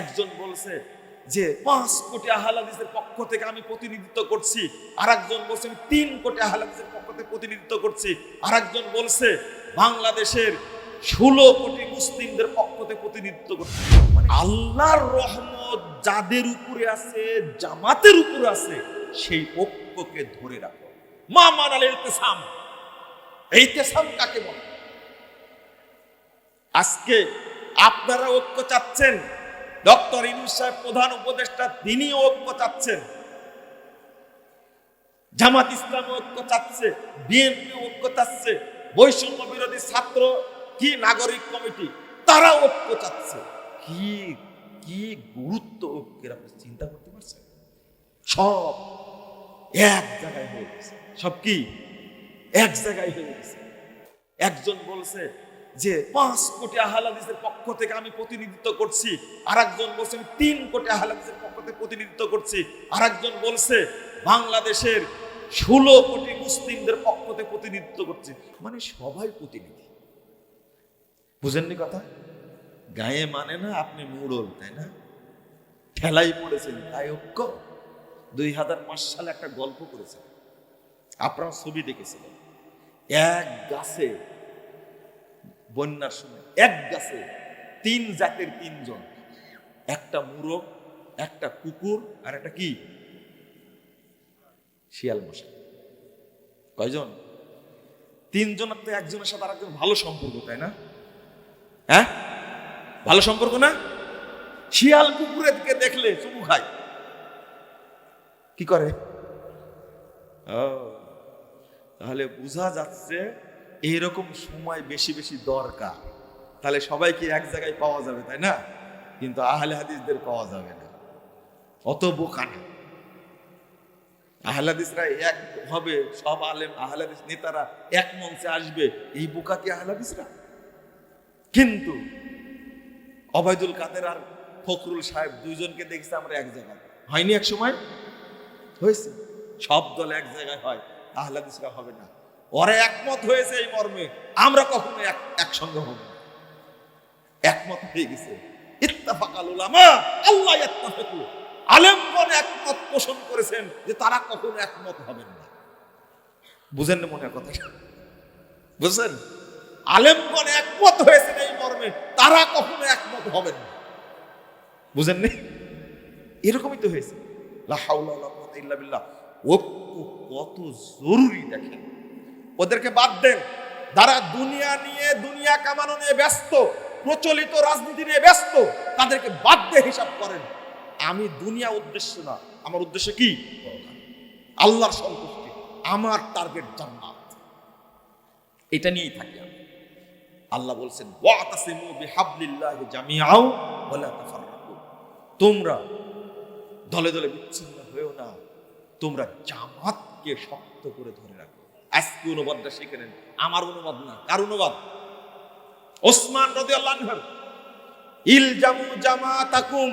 একজন বলছে যে পাঁচ কোটি আহলাদিসের পক্ষ থেকে আমি প্রতিনিধিত্ব করছি। আর একজন বলছে, আমি তিন কোটি আহলাদিসের পক্ষ থেকে প্রতিনিধিত্ব করছি। আর একজন বলছে, বাংলাদেশের ষোলো কোটি মুসলিমদের পক্ষ থেকে প্রতিনিধিত্ব করছি। মানে আল্লাহর রহমত যাদের উপরে আছে, জামাতের উপরে আছে, সেই ঐক্যকে ধরে রাখো। মা মানাল ইলতিসাম। এই তেসাম কাকে বলে? আজকে আপনারা ঐক্য চাচ্ছেন? ডক্টর ইনুস সাহেব প্রধান উপদেষ্টা তিনি ঐক্য চাচ্ছেন। জামাত ইসলাম ঐক্য চাচ্ছে, বিএনপি ঐক্য চাচ্ছে, বৈষম্য বিরোধী ছাত্র কি নাগরিক কমিটি তারা ঐক্য চাচ্ছে। কি কি গুরুত্ব ঐক্যের আপনি চিন্তা করতে পারছেন? সব এক জায়গায় হয়ে গেছে। সব কি? এক জায়গায় হয়ে গেছে। একজন বলছে যে পাঁচ কোটি আহলাদিসের পক্ষ থেকে আমি প্রতিনিধিত্ব করছি। আর একজন বলছে, আমি তিন কোটি আহলাদিসের পক্ষ থেকে প্রতিনিধিত্ব করছি। আর একজন বলছে, বাংলাদেশের ষোলো কোটি মুসলিমদের পক্ষ থেকে প্রতিনিধিত্ব করছি। মানে সবাই প্রতিনিধি। বুঝেননি কথা? গায়ে মানে না, আপনি মুড়ল, তাই না? ঠেলাই পড়েছেন, তাই ঐক্য? দুই হাজার পাঁচ সালে একটা গল্প করেছেন। আপনারা ছবি দেখেছিলেন। এক গাছে বন্যার সময় এক গাছে তিন জাতের তিনজন। একটা মুরগ, একটা কুকুর, আর একটা কি? শিয়াল মশা কয়জন? তিনজনের তো একজনের সাথে আরেকজন ভালো সম্পর্ক, তাই না? হ্যাঁ? ভালো সম্পর্ক না? শিয়াল কুকুরের দিকে দেখলে চুমু খায়। কি করে? ও, তাহলে বোঝা যাচ্ছে এইরকম সময় বেশি বেশি দরকার। তাহলে সবাইকে এক জায়গায় পাওয়া যাবে, তাই না? কিন্তু আহলে হাদিসদের পাওয়া যাবে না। অত বোকা না। আহলাদিসরা এক হবে, সব আলেম আহলাদিস নেতারা এক মঞ্চে আসবে। এই বোকা কি আহলাদিসরা কিন্তু অবায়দুল কাদের আর ফখরুল সাহেব দুইজনকে দেখছি আমরা এক জায়গায়। হয়নি এক সময়? হয়েছে। সব দল এক জায়গায় হয়। আহলাদিসরা হবে না। ওরা একমত হয়েছে এই মর্মে, আমরা কখনো এক, একসঙ্গে হব না। একমত হয়ে গেছে। ইত্তাফাকাল উলামা, আল্লাহ ইত্তাফাকু। আলেমগণ একমত পোষণ করেছেন যে তারা কখনো একমত হবেন না। বুঝেন না মনে কথাটা? বুঝছেন? আলেমগণ একমত হয়েছেন এই মর্মে, তারা কখনো একমত হবেন না। বুঝেননি এরকমই তো হয়েছে। লা হাওলা কুওয়াতা ইল্লা বিল্লাহ। ঐক্য কত জরুরি দেখেন। ওদেরকে বাদ দেন। যারা দুনিয়া নিয়ে, দুনিয়া কামানো নিয়ে ব্যস্ত, প্রচলিত রাজনীতি নিয়ে ব্যস্ত, তাদেরকে বাদ দিয়ে হিসাব করেন। আমি দুনিয়া উদ্দেশ্য না, আমার উদ্দেশ্য কি? আল্লাহর সন্তুষ্টি, আমার টার্গেট জান্নাত। এটা নিয়েই থাকি আমি। আল্লাহ বলছেন, ওয়াতাসিমু বিহাবলিল্লাহি তাফাররাকু। তোমরা দলে দলে বিচ্ছিন্ন হয়েও না, তোমরা জামাতকে শক্ত করে ধরে রাখো। আজকে অনুবাদটা শিখে নেন আমার অনুবাদ না, কার অনুবাদ? ওসমান রাদিয়াল্লাহু আনহু। ইল জামু জামাতাকুম,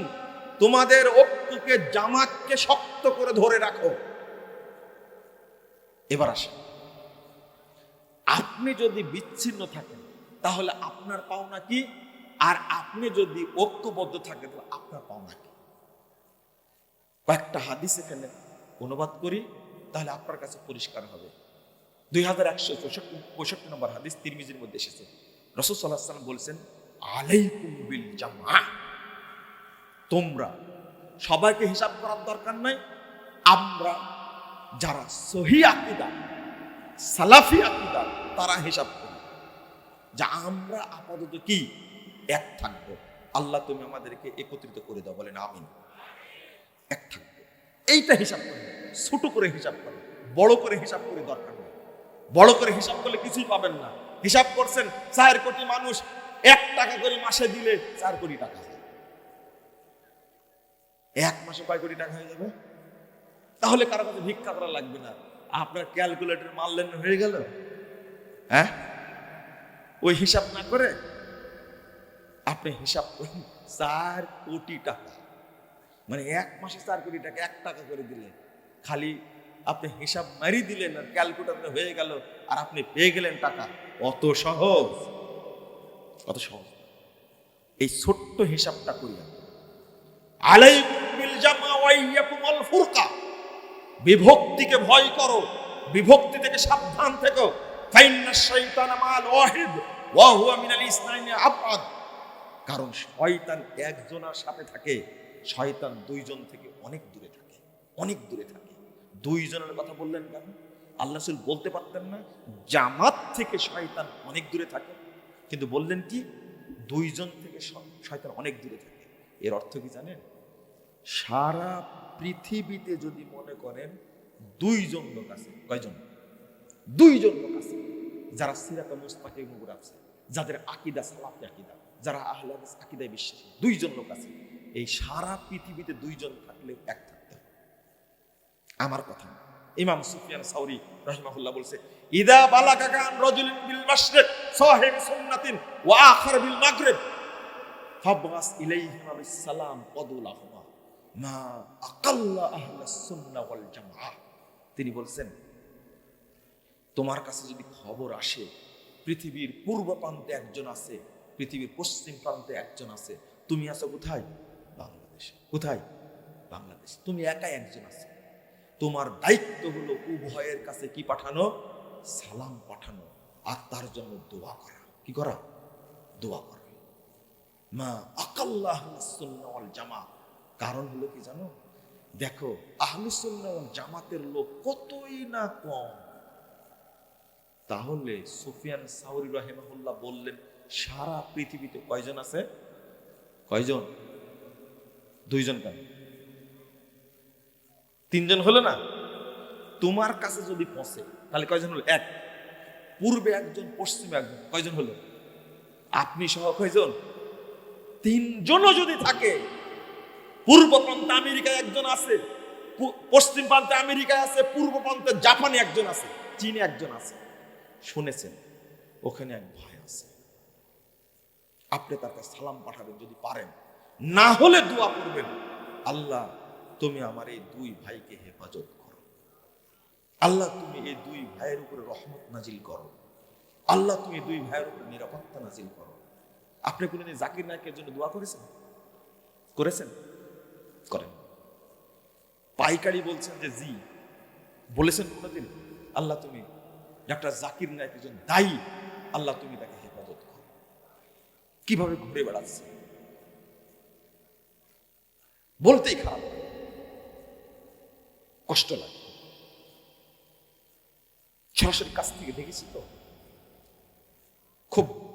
তোমাদের ঐক্যকে জামাতকে শক্ত করে ধরে রাখো। এবার আসেন। আপনি যদি বিচ্ছিন্ন থাকেন, তাহলে আপনার পাওনা কি? আর আপনি যদি ঐক্যবদ্ধ থাকেন, তাহলে আপনার পাওনা কি? কয়েকটা হাদিস এখানে অনুবাদ করি, তাহলে আপনার কাছে পরিষ্কার হবে। দুই হাজার একশো পঁয়ষট্টি পঁয়ষট্টি নম্বর হাদিস তিরমিজির মধ্যে এসেছে। রসুল সাল্লাহ সাল্লাম বলছেন, আলাইকুম বিল জামা তোমরা সবাইকে হিসাব করার দরকার নাই, আমরা যারা সহি আকিদা, সালাফি আকিদা, তারা হিসাব করি। যা আমরা আপাতত কি? এক থাকব। আল্লাহ তুমি আমাদেরকে একত্রিত করে দাও, বলেন আমিন। এক থাকব। এইটা হিসাব করে। ছোট করে হিসাব করে, বড় করে হিসাব করে দরকার বড় করে হিসাব করলে কিছুই পাবেন না। হিসাব করছেন, চার কোটি মানুষ এক টাকা করে মাসে দিলে চার কোটি টাকা এক মাসে কয় কোটি টাকা হয়ে যাবে? তাহলে কারও কাছে ভিক্ষা করা লাগবে না। আপনার ক্যালকুলেটর মারলেন হয়ে গেল? হ্যাঁ? ওই হিসাব না করে আপনি হিসাব করুন, চার কোটি টাকা। মানে এক মাসে চার কোটি টাকা, এক টাকা করে দিলে খালি আপনি হিসাব মারি দিলেন আর ক্যালকুলেটরে হয়ে গেল আর আপনি পেয়ে গেলেন টাকা। অত সহজ। অত সহজ। এই ছোট্ট হিসাবটা করি আমরা। আলাইকুম বিল জামা ওয়া ইয়াকুমুল ফুরকা। বিভক্তিকে ভয় করো, বিভক্তি থেকে সাবধান থেকো। কারণ শয়তান একজনের সাথে থাকে, শয়তান দুইজন থেকে অনেক দূরে থাকে, অনেক দূরে থাকে। দুইজনের কথা বললেন কেন? আল্লাহ বলতে পারতেন না, জামাত থেকে শয়তান অনেক দূরে থাকে। কিন্তু বললেন কি? দুইজন থেকে শয়তান অনেক দূরে থাকে। এর অর্থ কি জানেন? সারা পৃথিবীতে যদি মনে করেন, দুইজন লোক আছে। কয়জন? দুইজন লোক আছে। যারা সিরাতা মুস্তাকিম উপর আছে, যাদের আকিদা সালাফি আকিদা, যারা আহলে হাদিস আকিদায় বিশ্বাসী, দুইজন লোক আছে। এই সারা পৃথিবীতে দুইজন থাকলে এক আমার কথা। ইমাম সুফিয়ান সাউরি রাহিমাহুল্লাহ বলছে, ইদা বালাকা কান রাজুলিন বিল মাশরিক সাহিব সুন্নাতিন ওয়া আখার বিল মাগরিব ফাবগাস ইলাইহিমা বিস সালাম কদুলাহুমা মা আকাল্লা আহলাস সুন্নাহ ওয়াল জামাআহ তিনি বলছেন, তোমার কাছে যদি খবর আসে, পৃথিবীর পূর্ব প্রান্তে একজন আছে, পৃথিবীর পশ্চিম প্রান্তে একজন আছে, তুমি আছো কোথায়? বাংলাদেশে। কোথায়? বাংলাদেশ। তুমি একাই একজন আছো। তোমার দায়িত্ব হলো উভয়ের কাছে কি পাঠানো? সালাম পাঠানো আর তার জন্য দোয়া করা। কি করা? দোয়া করা। মা আকাল্লাহ জামা কারণ হলো কি জানো? দেখো আহলুসুন্নাওয়াল জামাতের লোক কতই না কম। তাহলে সুফিয়ান সাউরি রাহেমাহুল্লাহ বললেন, সারা পৃথিবীতে কয়জন আছে? কয়জন? দুইজন কেন? তিনজন হলো না? তোমার কাছে যদি পৌঁছে, তাহলে কয়জন হলো? এক। পূর্বে একজন, পশ্চিমে একজন। কয়জন হলো? আপনি সহ কয়জন? তিনজনও যদি থাকে, পূর্ব প্রান্তে আমেরিকায় একজন আছে পশ্চিম প্রান্তে আমেরিকায় আছে, পূর্ব প্রান্তে জাপানে একজন আছে, চীনে একজন আছে। শুনেছেন, ওখানে এক ভাই আছে। আপনি তার কাছে সালাম পাঠাবেন যদি পারেন। না হলে দোয়া করবেন। আল্লাহ তুমি আমার এই দুই ভাইকে হেফাজত করো। আল্লাহ, তুমি এই দুই ভাইয়ের উপরে রহমত নাজিল করো। আল্লাহ, তুমি দুই ভাইয়ের উপরে নিরাপত্তা নাজিল করো। আপনি কোনোদিন জাকির নায়কের জন্য দোয়া করেছেন? করেছেন? করেন। পাইকারি বলছেন যে, জি। বলেছেন কোনোদিন? আল্লাহ, তুমি ডাক্তার জাকির নায়ক একজন দায়ী। আল্লাহ, তুমি তাকে হেফাজত করো। কীভাবে ঘুরে বেড়াচ্ছে? বলতেই খারাপ। কষ্ট লাগে। সরাসরি কাছ থেকে দেখেছি তো? খুব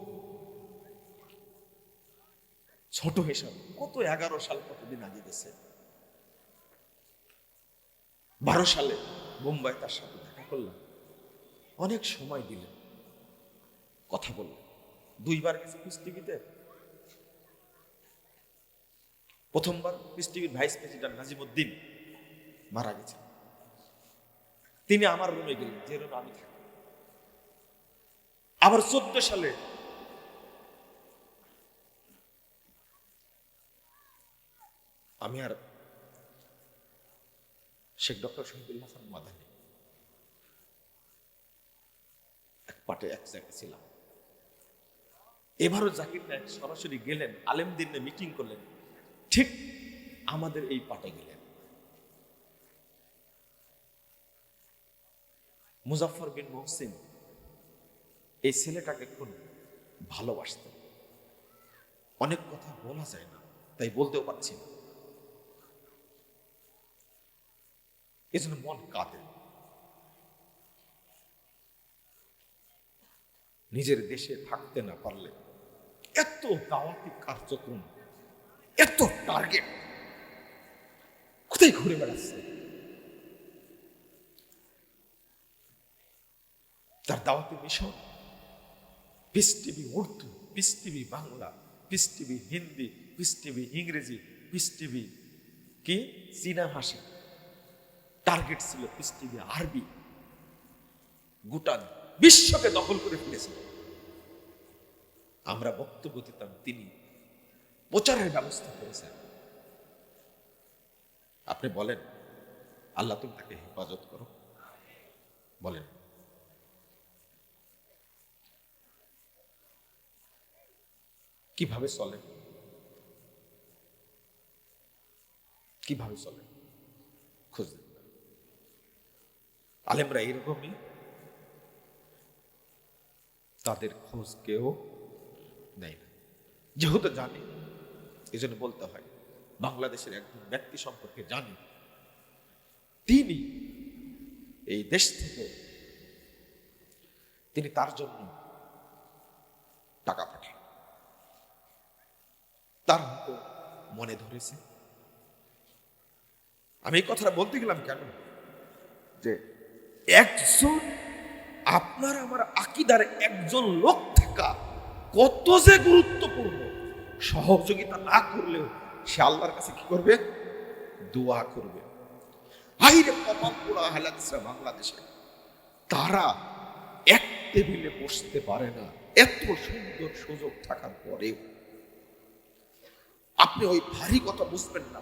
ছোট হিসাব। কত এগারো সাল কতদিন আগে গেছে? বারো সালে মুম্বাই তার সাথে দেখা করলাম। অনেক সময় দিলেন। কথা বললেন। দুইবার গেছে টিভিতে। প্রথমবার টিভির ভাইস প্রেসিডেন্ট নাজিমুদ্দিন মারা গেছেন। তিনি আমার রুমে গেলেন, যে রুমে আমি থাকি আবার চোদ্দ সালে আমি আর শেখ ডক্টর শহীদুল হাসান মাদানী এক পাটে, এক জায়গায় ছিলাম। এবারও জাকির নায়ক সরাসরি গেলেন, আলেমদিন মিটিং করলেন। ঠিক আমাদের এই পাটে গেলেন। মুজাফর বিন মহসিন এই ছেলেটাকে খুব ভালোবাসতেন। অনেক কথা বলা যায় না, তাই বলতেও পারছি না। এজন্য মন কাঁদে। নিজের দেশে থাকতে না পারলে এত দাওয়াতি কার্যক্রম, এত টার্গেট কোথায় ঘুরে বেড়াচ্ছে? তার দাওয়াতি mission Peace TV Urdu Peace TV Bangla Peace TV Hindi Peace TV ইংরেজি পিস টিভি কি চীনা ভাষা টার্গেট ছিল পিস টিভি আরবি গোটা বিশ্বকে দখল করে ফেলেছিল। আমরা বক্তব্য দিতাম, তিনি প্রচারের ব্যবস্থা করেছেন। আপনি বলেন, আল্লাহ তুমি তাকে হেফাজত করো বলেন। কীভাবে চলে? কীভাবে চলে? খোঁজ আলেমরা এরকমই তাদের খোঁজ কেউ নেয় না। যেহেতু জানে এই জন্য বলতে হয়, বাংলাদেশের একজন ব্যক্তি সম্পর্কে জানি। তিনি এই দেশ থেকে তিনি তার জন্য টাকা পাঠান তার মনে ধরেছে। আমি এই কথাটা বলতে গেলাম কেন? যে একজন, আপনার আমার আকিদার একজন লোক থাকা কত যে গুরুত্বপূর্ণ, সহযোগিতা না করলেও সে আল্লাহর কাছে কি করবে? দোয়া করবে। হালাদিসরা বাংলাদেশে, তারা এক টেবিলে বসতে পারে না। এত সুন্দর সুযোগ থাকার পরেও আপনি ওই ভারী কথা বুঝবেন না।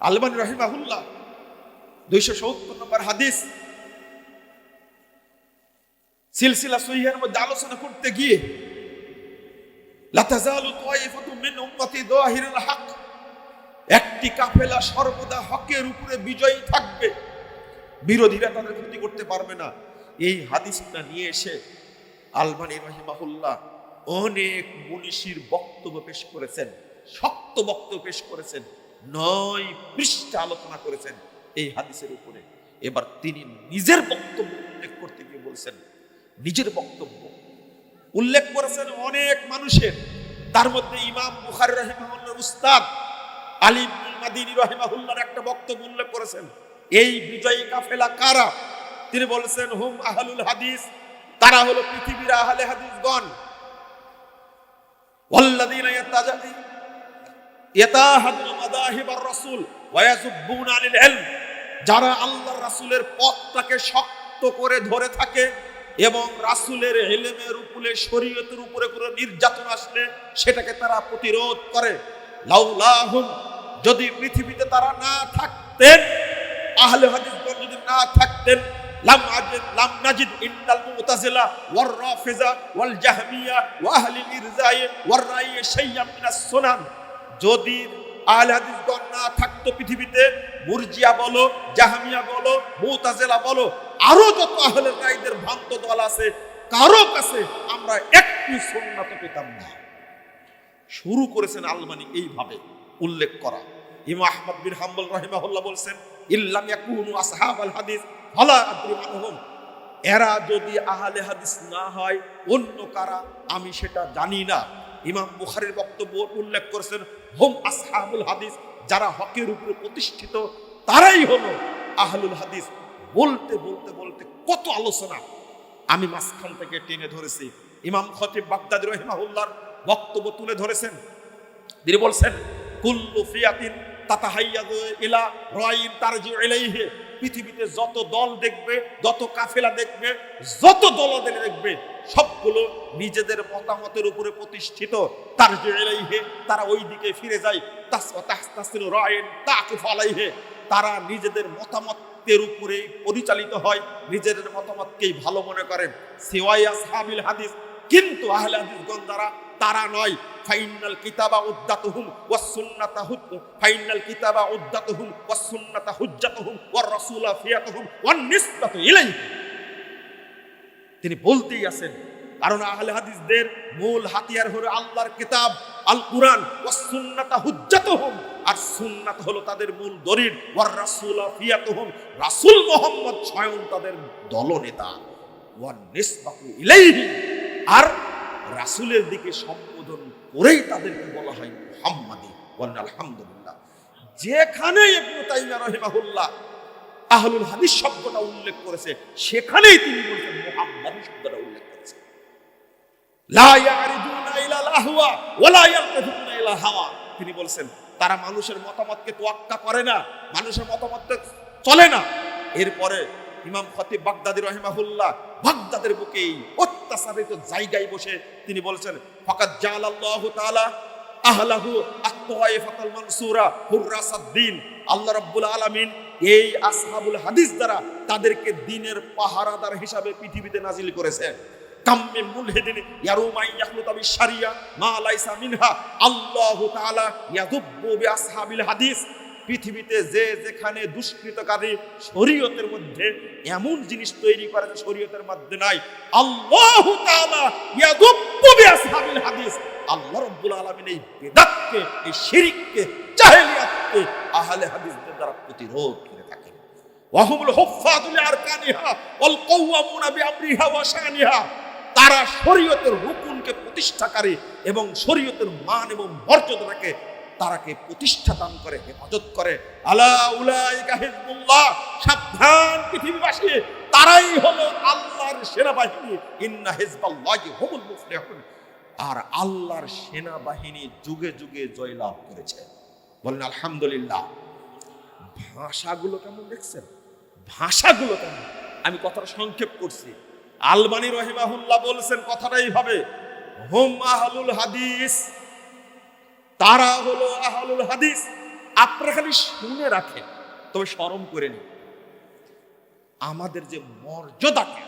আলমান রাহিমাহুল্লাহ, দুইশো সত্তর নম্বর হাদিস, সিলসিলা সহিহের মধ্যে আলোচনা করতে গিয়ে একটি কাফেলা সর্বদা হকের উপরে বিজয়ী থাকবে। বিরোধীরা তাদের ক্ষতি করতে পারবে না। এই হাদিসটা নিয়ে এসে আলবানী রহিমাহুল্লাহ অনেক মনীষীর বক্তব্য পেশ করেছেন। শক্ত বক্তব্য পেশ করেছেন, নয় পৃষ্ঠা আলোচনা করেছেন এই হাদিসের উপরে। এবার তিনি নিজের বক্তব্য উল্লেখ করতে গিয়ে বলছেন, নিজের বক্তব্য। উল্লেখ করেছেন অনেক মানুষের। তার মধ্যে ইমাম বুখার রহিমাহুল্লার উস্তাদ আলিমাদিনী রহিমাহুল্লার একটা বক্তব্য উল্লেখ করেছেন, এই বিজয়ী কাফেলা কারা? তিনি বলেছেন, হুম, আহলুল হাদিস। তারা হলো পৃথিবীর আহলে হাদিসগণ। ওয়াল্লাদিনা ইয়াতাজাদি ইয়াতাহাদু মাদাহিবার রাসূল যারা আল্লাহর রাসূলের পথটাকে শক্ত করে ধরে থাকে এবং রাসূলের ইলমের উপরে, শরীয়তের উপরে কোনো নির্যাতন আসলে সেটাকে তারা প্রতিরোধ করে। লাউলাহুম, যদি পৃথিবীতে তারা না থাকতেন, আহলে হাদিসগণ যদি না থাকতেন, লাম আজিদ, লাম নাজিদ ইন্নাল মুতাজিলা ওয়ার রাফিজা ওয়াল জাহমিয়া ওয়া আহলিল ইরজাই ওয়ার রাইয়ে শাইয়্যাম মিনাস সুনান। যদি আহলে হাদিসগণ না থাকতো পৃথিবীতে, মুরজিয়া বলো, জাহামিয়া বলো, মুতাজিলা বলো, আরও যত আহলে রাইদের ভ্রান্ত দল আছে, কারও কাছে আমরা একটু সুন্নাত পেতাম না। শুরু করেছেন আলমানি এইভাবে উল্লেখ করা। ইমা আহমদ বিন হাম্বল রহিমাহুল্লাহ বলছেন, ইল্লাম ইয়াকুনু আসহাবাল হাদিস, ফালা আদরি এরা যদি আহলে হাদিস না হয়, অন্য কারা? আমি সেটা জানি না। ইমাম বুখারীর বক্তব্য উল্লেখ করেছেন, হোম আসহাবুল হাদিস যারা হকের উপরে প্রতিষ্ঠিত, তারাই হলো আহলুল হাদিস। বলতে বলতে বলতে কত আলোচনা আমি মাঝখান থেকে টেনে ধরেছি। ইমাম খতিব বাগদাদি রহিমাহুল্লাহর বক্তব্য তুলে ধরেছেন। তিনি বলছেন, কুল্লু ফিয়াতিন তাতাহাইয়াদু ইলা রাইন তারজিউ ইলাইহি পৃথিবীতে যত দল দেখবে, যত কাফেলা দেখবে, যত দলদের দেখবে, সবগুলো নিজেদের মতামতের উপরে প্রতিষ্ঠিত। তারজিউ ইলাইহি, তারা ওই দিকে ফিরে যায়। তারা নিজেদের মতামতের উপরে পরিচালিত হয়, নিজেদের মতামতকেই ভালো মনে করেন। সিওয়াইয়া সাহাবিল হাদিস কিন্তু আহলে হাদিসগণ তারা নয়, ফাইনাল কিতাবা উদ্দাতুহুম ওয়াস সুন্নাতা হুদ, ফাইনাল কিতাবা উদ্দাতুহুম ওয়াস সুন্নাতা হুজ্জাতুহুম ওয়ার রাসূলা ফিয়াতুহুম ওয়ান নিসবাতু ইলাইহি। তিনি বলতেই আছেন, কারণ আহলে হাদিসদের মূল হাতিয়ার হলো আল্লাহর কিতাব, আল কুরআন ওয়াস সুন্নাতা হুজ্জাতুহুম। আর সুন্নাত হলো তাদের মূল দলিল ওয়ার রাসূলা ফিয়াতুহুম। রাসূল মুহাম্মদ স্বয়ং তাদের দলনেতা ওয়ান নিসবাতু ইলাইহি। আর রাসূলের দিকে সম্বোধন করেই তাদেরকে বলা হয় মুহাম্মাদি বলেন আলহামদুলিল্লাহ। যেখানে আহলুল হাদিস শব্দটা উল্লেখ করেছে, সেখানেই তিনি বলছেন মুহাম্মাদি শব্দটা উল্লেখ করেছে। তিনি বলছেন, তারা মানুষের মতামতকে তোয়াক্কা করে না, মানুষের মতামত চলে না। এরপরে ইমাম খতিব বাগদাদি রহিমাহুল্লাহ বাগদাদের বুকে এই জায়গায় বসে তিনি বলছেন ফাকাত জালাল্লাহু তাআলা আহলাহু আত-তাইফাতুল মানসুরা হুররাসাদ-দ্বীন আল্লাহ রাব্বুল আলামিন এই আসহাবুল হাদিস দ্বারা তাদেরকে দিনের পাহারাদার হিসাবে পৃথিবীতে নাজিল করেছেন। কাম্মে মুলহিদিন ইয়ারুমাই ইয়াখলুতা বিশারিয়া মা লাইসা মিনহা। আল্লাহু তাআলা ইয়াদুব্বু বিআসহাবিল হাদিস। পৃথিবীতে যে যেখানে দুষ্কৃতকারী শরীয়তের মধ্যে এমন জিনিস তৈরি করে যে শরীয়তের মধ্যে নাই, আল্লাহ হাদিস। আল্লাহ রাব্বুল আলামিন এই বেদাতকে, এই শিরককে, জাহেলিয়াতকে আহলে হাদিসদের দ্বারা প্রতিরোধ করে থাকেন। ওয়াহুমুল হুফাদুল আরকানিহা ওয়াল কাওয়ামুনা বিআমরিহা ওয়া শানিহা। তারা শরীয়তের হুকুমকে প্রতিষ্ঠাকারী এবং শরীয়তের মান এবং মর্যাদাকে তারাকে প্রতিষ্ঠা দান করে, হেফাজত করে। আলা উলাইকা হিজবুল্লাহ, সাবধান পৃথিবীবাসী, তারাই হলো আল্লাহর সেনাবাহিনী। ইন্না আর আল্লাহর সেনাবাহিনী যুগে যুগে জয়লাভ করেছে। বলেন, আলহামদুলিল্লাহ। ভাষাগুলো কেমন দেখছেন? ভাষাগুলো কেমন? আমি কথাটা সংক্ষেপ করছি। আলবানি রহিমাহুল্লাহ বলছেন কথাটা এইভাবে, হোম আহলুল হাদিস তারা হলো আহলুল হাদিস। আপনারা খালি শুনে রাখেন, তবে স্মরণ করে নিন। আমাদের যে মর্যাদাকে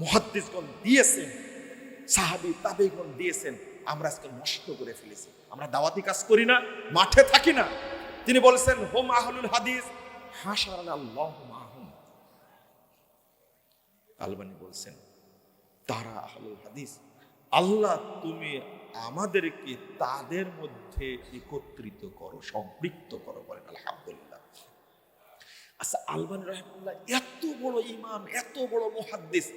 মহাদ্দিসগণ দিয়েছেন, সাহাবি তাবেগণ দিয়েছেন, আমরা আজকে নষ্ট করে ফেলেছি। আমরা দাওয়াতি কাজ করি না, মাঠে থাকি না। তিনি বলেছেন, হোম আহলুল হাদিস আলবানি বলছেন, তারা আহলুল হাদিস, আল্লাহ তুমি আমাদেরকে তাদের মধ্যে একত্রিত করো, সম্পৃক্ত করো বলেন, আলহামদুলিল্লাহ। আচ্ছা আলবানি রহমুল্লাহ এত বড় ইমাম, এত বড় মুহাদ্দিস,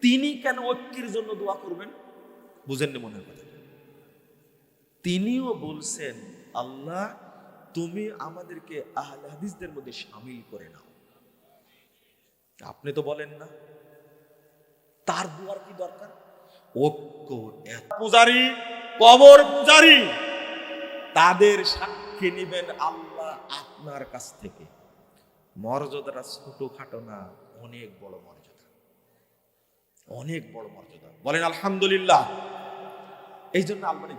তিনি কেন ঐক্যের জন্য দোয়া করবেন? বুঝেননি মনের কথা। তিনিও বলছেন, আল্লাহ, তুমি আমাদেরকে আহলে হাদিসদের মধ্যে সামিল করে নাও। আপনি তো বলেন না। তার দুয়ার কি দরকার? ঐক্য পূজারি, কবর পূজারি, তাদের সাক্ষী নিবেন আল্লাহ আপনার কাছ থেকে। মর্যাদাটা ছোটখাটো না, অনেক বড় মর্যাদা। অনেক বড় মর্যাদা। বলেন, আলহামদুলিল্লাহ। এই জন্য আলমানি